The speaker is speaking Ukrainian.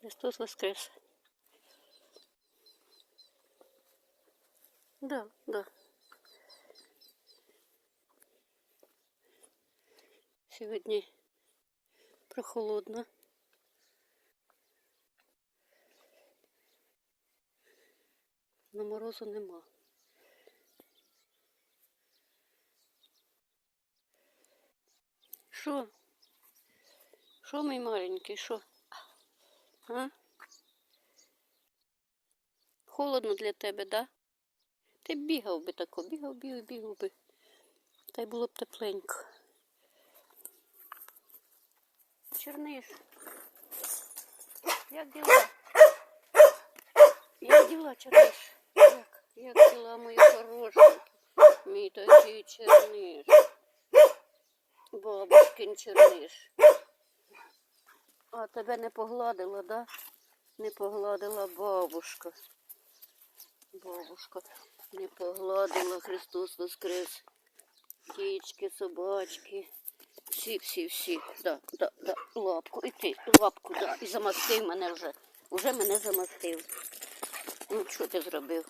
Христос Воскрес. Да, да. Сьогодні прохолодно. На морозу нема. Що? Що, мій маленький, що? А? Холодно для тебе, да? Ти бігав би тако, бігав, бігав, бігав би. Та й було б тепленько. Черниш. Як діла? Як діла, Черниш? Як? Як діла, мої хорошенькі? Мій такий черниш. Бабушкин черниш. А тебе не погладила, да? Не погладила бабушка. Бабушка не погладила Христос Воскрес. Кічки, собачки. Всі, всі, всі. Да, да, да. Лапку. І ти, лапку, да. І замастив мене вже. Уже мене замастив. Ну, що ти зробив?